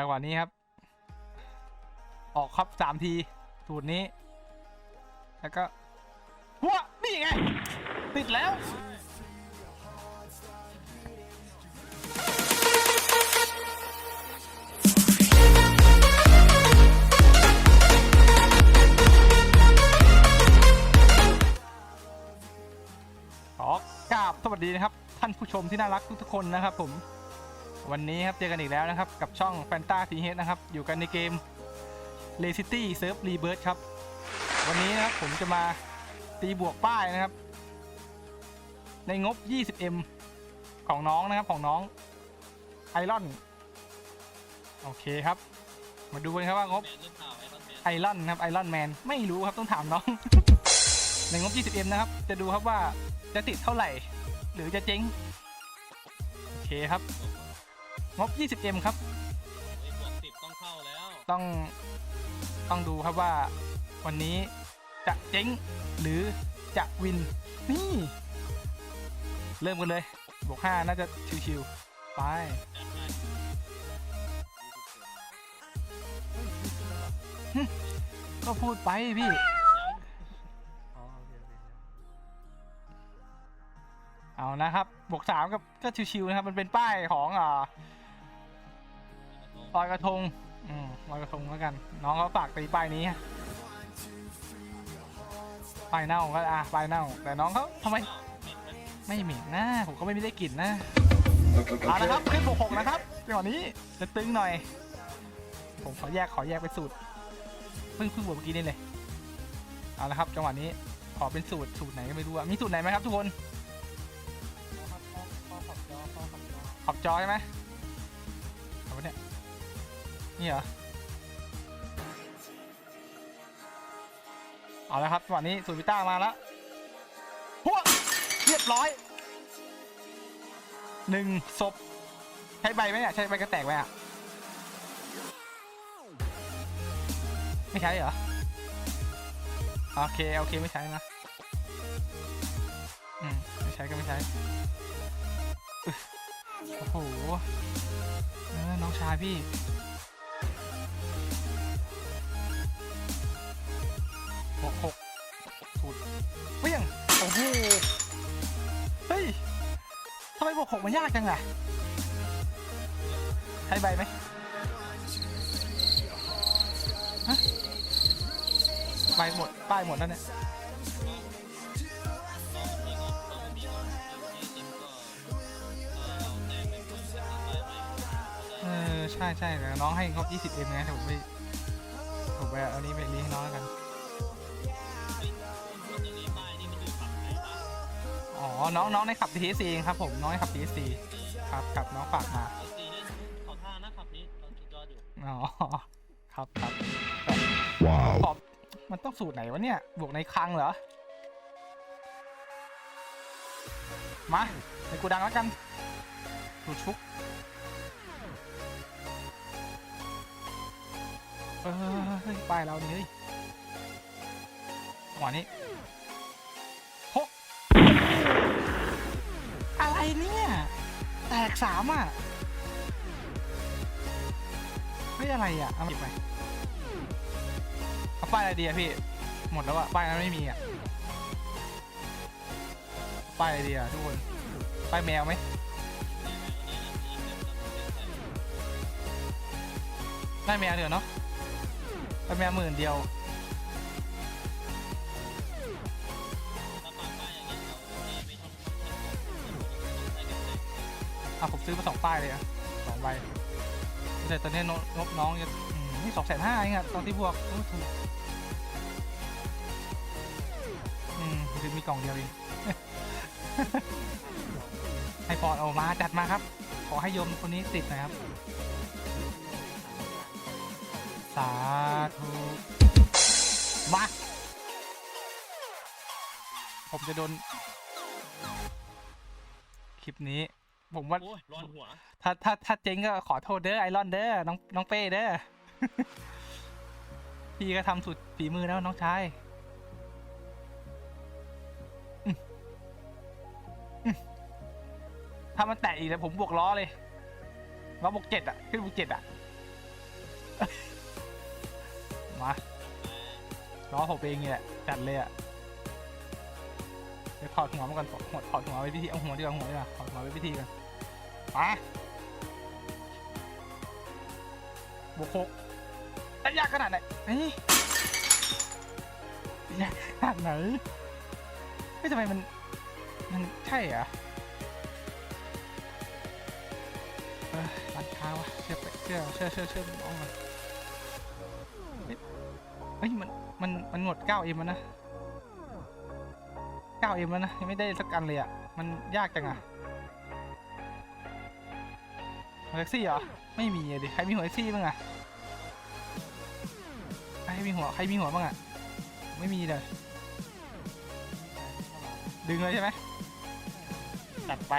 จังหวะนี้ครับ ออกครับสามทีสูตรนี้ แล้วก็หัวนี่ไง ติดแล้วขอกราบสวัสดีนะครับ ท่านผู้ชมที่น่ารักทุกๆคนนะครับผม วันนี้ครับเจอกันอีกแล้วนะครับกับช่อง f a n t a s y h e a d นะครับอยู่กันในเกม l a City Surf Rebirth ครับ วันนี้นะครับผมจะมาตีบวกป้ายนะครับ ในงบ 20m ของน้องนะครับของน้องไอรอนโอเคครับ มาดูกันครับว่างบแมนหรือเปล่าไอรอนแมนไอรอนครับไอรอนแมนไม่รู้ครับต้องถามน้อง ในงบ 20m นะครับ จะดูครับว่าจะติดเท่าไหร่ หรือจะเจ๊งโอเคครับ งบ 20m ครับไอ้บวกสิบต้องเข้าแล้ว ต้องต้องดูครับว่าวันนี้จะเจ๊งหรือจะวิน นี่ เริ่มกันเลย บวก 5 น่าจะชิวๆไป จัดไปก็พูดไปพี่ยังเอานะครับ บวก 3 กับก็ชิวๆนะครับ มันเป็นป้ายของอ่า ลอยกระทงอืมลอยกระทงแล้วกัน น้องเขาฝากตีป้ายนี้ป้ายเน่าก็อะป้ายเน่า แต่น้องเขาทำไมไม่เหม็นนะผมก็ไม่ได้กลิ่นนะเอาละครับขึ้นบวกหกนะครับจังหวะนี้จะตึงหน่อย ผมขอแยกขอแยกเป็นสูตรเพิ่งเพิ่งบวกเมื่อกี้นี่เลยเอาละครับจังหวะนี้ขอเป็นสูตรสูตรไหนก็ไม่รู้อะมีสูตรไหนไหมครับทุกคนขอบจอใช่ไหมเอาเนี่ย นี่เหรอ เอาละครับจังหวะนี้สูตรวิต้ามาแล้วหัวเรียบร้อยหนึ่งศพใช้ใบไหมเนี่ยใช้ใบกระแตกไหมอะไม่ใช้เหรอ โอเค โอเค ไม่ใช้นะ อืม ไม่ใช้ก็ไม่ใช้ โอ้โหเออน้องชายพี่ หกหกสูตรเปี้ยงโอ้โหเฮ้ยทำไมบวกหกมันยากจังอะใช้ใบไหมฮะใบหมด ป้ายหมดแล้วเนี่ยเออ ใช่ใช่แต่น้องให้ครบ20เอ็มนะแต่ผมไปผมไปเอานี้ไปรีให้น้องแล้วกัน อ๋อ น้องน้องในขับ TSC เองครับผมน้องในขับ TSC ครับครับน้องฝากมาอ๋อ ครับครับขอบมันต้องสูตรไหนวะเนี่ย บวกในคลังเหรอ มาในกูดังแล้วกันสูตรชุกเออเฮ้ยป้ายเรานี่เฮ้ยจังหวะนี้ เนี่ย แตกสามอะเฮ้ยอะไรอะ เอาหยิบไปเอาป้ายอะไรดีอะพี่ หมดแล้วอะ ป้ายนั้นไม่มีอะ ป้ายอะไรดีอะทุกคน ป้ายแมวไหมได้แมวเดียวเนาะได้แมวหมื่นเดียว อะผมซื้อมาสองป้ายเลยอะสองใบแต่ตอนนี้งบน้องจะนี่สองแสนห้าเองอะตอนที่บวกโอ้ถูกอืมคือมีกล่องเดียวเองให้ปอดออกมาจัดมาครับ ขอให้โยมคนนี้ติดนะครับ สาธุมาผมจะโดน คลิปนี้ ผมว่า โอ้ยร้อนหัว ถ้าถ้าถ้าเจ๊งก็ขอโทษเด้อไอรอนเด้อน้องน้องเป้เด้อ พี่ก็ทำสุดฝีมือแล้วน้องชายอืมอืมถ้ามันแตะอีกแล้วผมบวกล้อเลยล้อบวกเจ็ดอะ ขึ้นบวกเจ็ดอะ มาล้อผมเองนี่แหละจัดเลยอะเดี๋ยวถอดหัวมาก่อนถอดถอดหัวไว้พิธีเอาหัวดีกว่าหัวดีกว่าถอดหัวไว้พิธีกัน มาบวกหกจะยากขนาดไหนเฮ้ยยากขนาดไหนเฮ้ยทำไมมัน มันใช่เหรอเออร้านค้าวะเชื่อไปเชื่อเชื่อเชื่อเชื่อน้องมันเฮ้ยเฮ้ยมันมันมันหมด 9M แล้วนะ 9M แล้วนะยังไม่ได้สักอันเลยอะ มันยากจังอะ แท็กซี่เหรอ ไม่มีอะดิใครมีหัวแท็กซี่บ้างอะใครมีหัวใครมีหัวบ้างอะไม่มีเลย ดึงเลยใช่ไหมจัดไป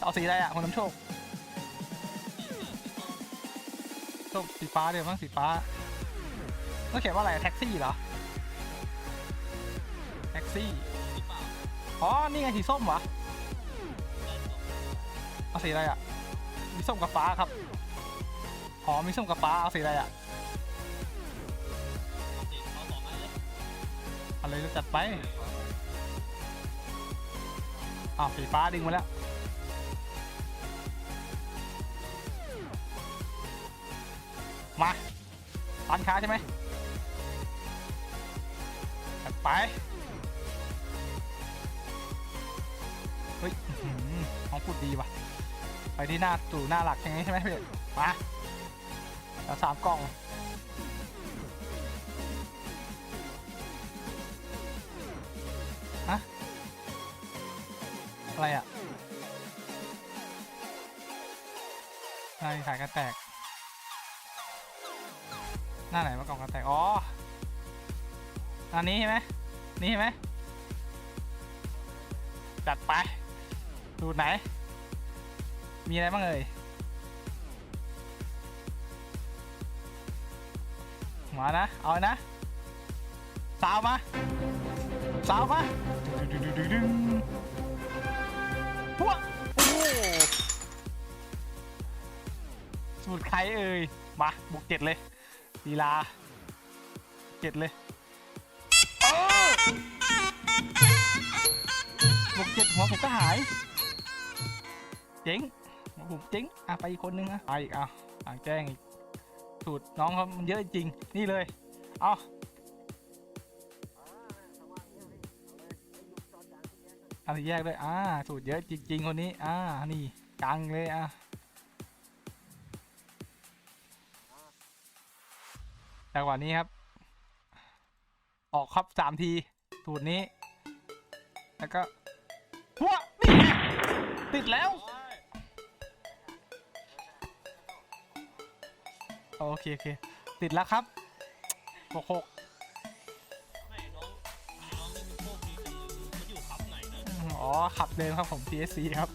เอาสีอะไรอะคนน้ำโชคโชคสีฟ้าเดี๋ยวมั้งสีฟ้าต้องเขียนว่าอะไรแท็กซี่เหรอแท็กซี่หรือเปล่าอ๋อ นี่ไงสีส้มเหรอได้จบเอาสีอะไรอะ มีส้มกับฟ้าครับอ๋อมีส้มกับฟ้าเอาสีอะไรอะเอาเลยเอะไรจะจัดไปอ้าวสีฟ้าดึงมาแล้วมาร้านค้าใช่ไหมจัดไปเฮ้ยของพูดดีว่ะ ไปที่หน้าตู่หน้าหลักอย่างนี้ใช่ไหมพี่มาแล้วสามกล่องอะไรอะอะไรขายกันแตก หน้าไหนมากล่องกันแตก อ๋อ อันนี้ใช่ไหมนี่ใช่ไหมจัดไป ดูไหน มีอะไรบ้างเอ่ยมานะ เอาเลยนะ สาวมา สาวมาดึงดึงดึงดึงพวกโอ้โหสูตรใครเอ่ย มาบุกเจ็ดเลยลีลาเจ็ดเลยบุกเจ็ดหัวผมก็หาย เจ๋ง ผมเจ๋งอะไปอีกคนนึงอะไปอีกอะอะแจ้งอีกสูตรน้องเขามันเยอะจริงนี่เลย เอาอะไรแยกด้วยอ่าสูตรเยอะจริงๆคนนี้อ่านี่จังเลยอะจังหวะนี้ครับ ออกครับสามทีสูตรนี้ แล้วก็หัวนี่ไงติดแล้ว โอ้ยโอเคโอเคติดแล้วครับบวกหกไม่น้องน้องนี่มันโชคดีจังเลยเขาอยู่ทับไหนนะอ๋อขับเดินครับผม TSC ครับ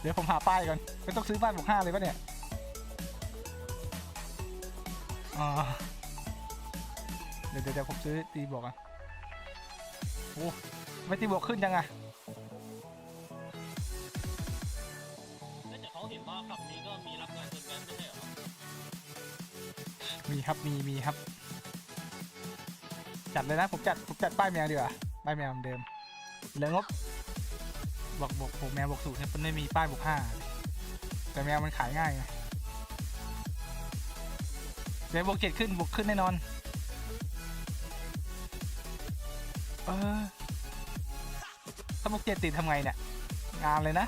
เดี๋ยวผมหาป้ายก่อนไม่ต้องซื้อป้ายบวกห้าเลยปะเนี่ยอ๋อเดี๋ยวเดี๋ยวเดี๋ยวผมซื้อตีบวกอะโอ้ไม่ตีบวกขึ้นจังอะ ครับมีมีครับ จัดเลยนะผมจัดผมจัดป้ายแมวดีกว่าป้ายแมวเหมือนเดิมเหลืองบบอกบอกผมแมวบอกสูตรเนี่ยมันไม่มีป้ายบวกห้าแต่แมวมันขายง่ายไงเดี๋ยวบวกเจ็ดขึ้นบวกขึ้นแน่นอน เออถ้าบวกเจ็ดติดทำไงเนี่ย งานเลยนะ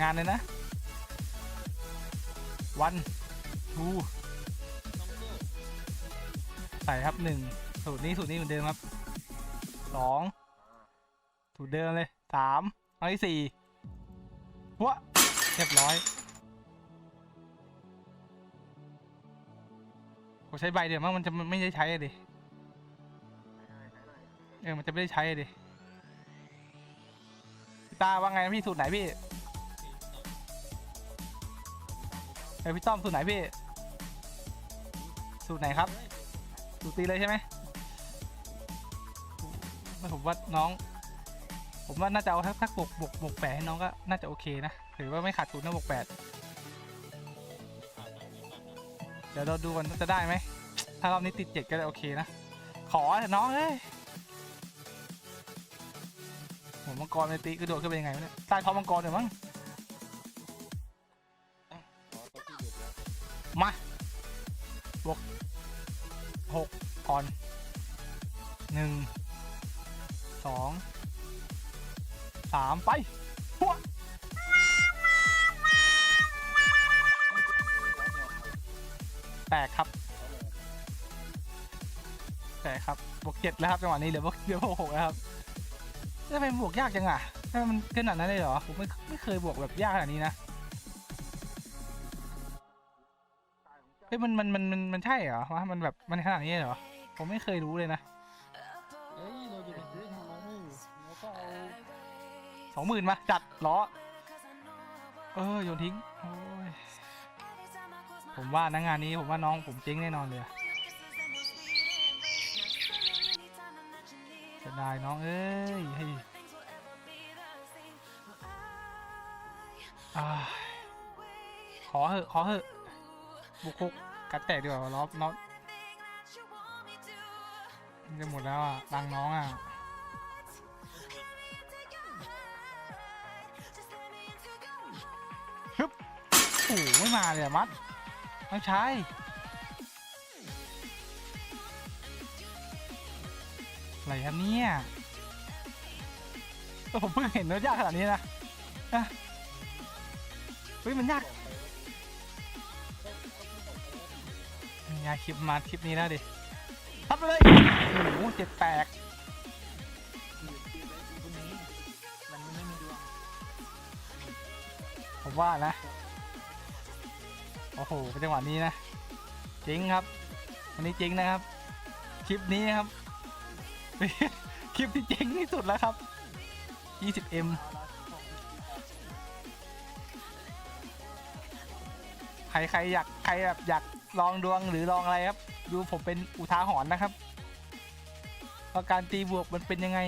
งานเลยนะ วันูใส่ครับหนึ่งสูตรนี้สูตรนี้เหมือนเดิมครับสองสูตรเดิมเลยสามเอาที่สี่หัวเรียบร้อยผมใช้ใบเดียวมั้งมันจะไม่ได้ใช้อะดิเออมันจะไม่ได้ใช้อะดิพี่ตาว่าไงพี่สูตรไหนพี่เออพี่ต้อมสูตรไหนพี่ สูตรไหนครับ สูตรตีเลยใช่ไหมไม่ผมว่าน้อง ผมว่าน่าจะเอาทักทักบวกบวกบวกแปดให้น้องก็น่าจะโอเคนะถือว่าไม่ขาดทุนนะบวกแปดดี๋ยวเราดูกันว่าจะได้ไหมถ้ารอบนี้ติดเจ็ดก็โอเคนะ ขอเถอะน้องเอ้ยหัวมังกรในตีกระโดดขึ้นไปยังไงวะเนี่ยใต้ท้องมังกรเดี๋ยวมั้งอ๋อตัวที่หยุดแล้วมาบ วกหกก่อนหนึ่งสองสามไปพวแตกครับแตกครับบวกเจ็ดแล้วครับจังหวะนี้เหลือบวกเหลือบวกหกแล้วครับทำไมบวกยากจังอะทำไมมันขนาดนั้นเลยเหรอผมไม่ไม่เคยบวกแบบยากขนาดนี้นะ เฮ้ยมันมันมันมันมันใช่เหรอวะมันแบบมันขนาดนี้เหรอ ผมไม่เคยรู้เลยนะเอ้ยเราจะไปซื้อทำไมเราก็เอาสองหมื่นมาจัดล้อ เออโยนทิ้งโอ้ยผมว่านะงานนี้ผมว่าน้องผมเจ๊งแน่นอนเลยอะเสียดายน้องเอ้ยเฮ้ยขอเหอะขอเหอะ บุกคุกกัดแตกดีกว่าล้อน้องมันจะหมดแล้วอะตังน้องอะฮึปโอ้ไม่มาเลยอะมัดน้องชายอะไรครับเนี่ยเออผมเพิ่งเห็นว่ายากขนาดนี้นะเฮ้ยมันยาก ยากคลิปมาคลิปนี้แล้วดิทับไปเลยโอ้โหเจ็ดแปลกมันไม่มีดวงผมว่านะ โอ้โหเป็นจังหวะนี้นะเจ๊งครับวันนี้เจ๊งนะครับ คลิปนี้ครับ คลิปที่เจ๊งที่สุดแล้วครับ 20m ใครใครอยากใครแบบอยาก ลองดวงหรือลองอะไรครับ ดูผมเป็นอุทาหรณ์นะครับว่าการตีบวกมันเป็นยังไง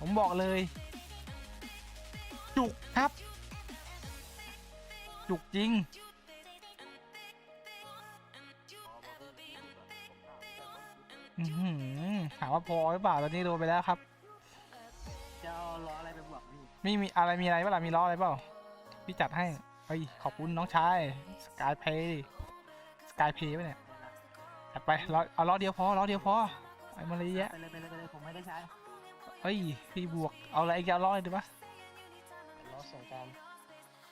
ผมบอกเลย จุกครับ จุกจริงอือหือถามว่าพอหรือเปล่าตอนนี้โดนไปแล้วครับจะเอาล้ออะไรไปบวกพี่มีมีอะไรมีอะไรเปล่ามีล้ออะไรเปล่าพี่จัดให้ เฮ้ย ขอบคุณน้องชายสกายเพย์สกายเพย์ไปเนี่ยจัดไปล้อเอาล้อเดียวพอล้อเดียวพอไอ้มาเลยแยะไปเลยไปเลยไปเลยผมไม่ได้ใช้เฮ้ยพี่บวกเอาอะไรอีกเอาล้อเลยดีปะล้อสงการ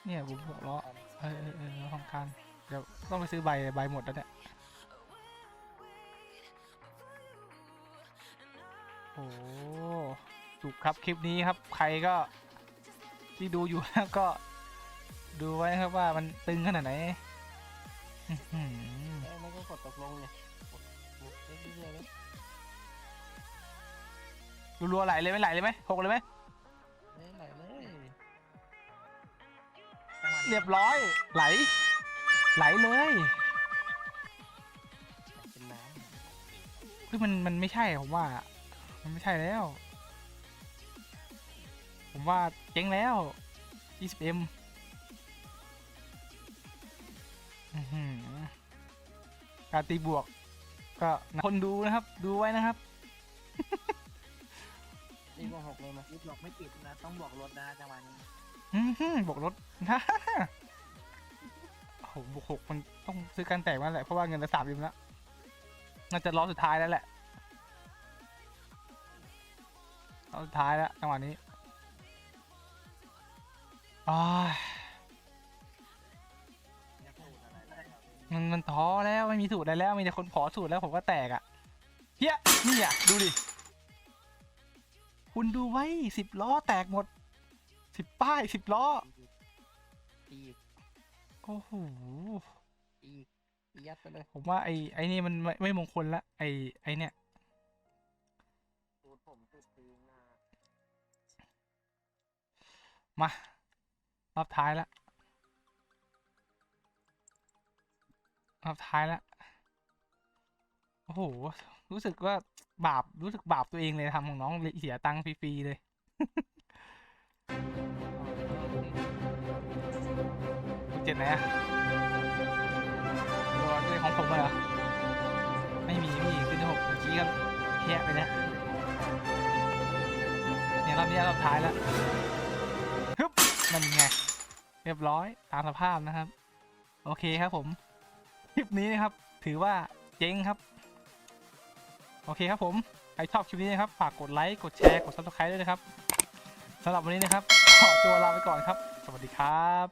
เนี่ยผมบวกล้อเออเออเออล้อของการเดี๋ยวต้องไปซื้อใบใบหมดแล้วเนี่ยโอ้จุกครับคลิปนี้ครับใครก็ที่ดูอยู่ก็ ดูไว้ครับว่ามันตึงขนาดไหนอื้อหือเอ้ยไม่ก็กดตกลงเนี่ยกดกดเรื่อยๆเลยรัวๆไหลเลยไหมไหลเลยไหมหกเลยไหมเอ้ยไหลเลยจังหวะนี้เรียบร้อย ไหล ไหลเลยเป็นน้คือมันมันไม่ใช่ผมว่า มันไม่ใช่แล้ว ผมว่าเจ๊งแล้ว 20m การตีบวก ก็คนดูนะครับ ดูไว้นะครับำนี่ก็หกเลยมารีบหลอกไม่ติดนะ ต้องบอกรถนะจังหวะนี้อื้อหือบวกรถโอ้โหบวกหกมันต้องซื้อการแตกมาแหละ เพราะว่าเงินละสามยิมแล้วน่าจะล้อสุดท้ายแล้วแหละล้อสุดท้ายแล้วจังหวะนี้อ้ายอย่า มันมันท้อแล้วไม่มีสูตรอะไรแล้วมีแต่คนขอสูตรแล้วผมก็แตกอะ่ะเฮียนี่อะดูดิ คุณดูไว้สิบล้อแตกหมดสิบป้ายสิบล้ออีกโอ้โหอีกอีกยัดไปเลยผมว่าไอ้ไอ้นี่มันไม่ไม่มงคลละไอ้ไอ้เนี่ยสูตรผมสูตรตีนนะมา รอบท้ายแล้ว รอบท้ายแล้วโอ้โห รู้สึกว่าบาป รู้สึกบาปตัวเองเลยทำของน้องเสียตังค์ฟรีๆเลย เจ็ดไหนอะผมเลยเหรอ ไม่มีพี่มีขึ้นที่หกเมื่อกี้ก็แยะไปแล้วเนี่ยรอบนี้รอบท้ายแล้วฮึบนั่นไง เรียบร้อยตามสภาพนะครับ โอเคครับผม ลิปนี้นะครับ ถือว่าเจ๊งครับ โอเคครับผม ใครชอบคลิปนี้นะครับ ฝากกดไลค์ กดแชร์ กด subscribe ด้วยนะครับสำหรับวันนี้นะครับ ขอตัวลาไปก่อนครับ สวัสดีครับ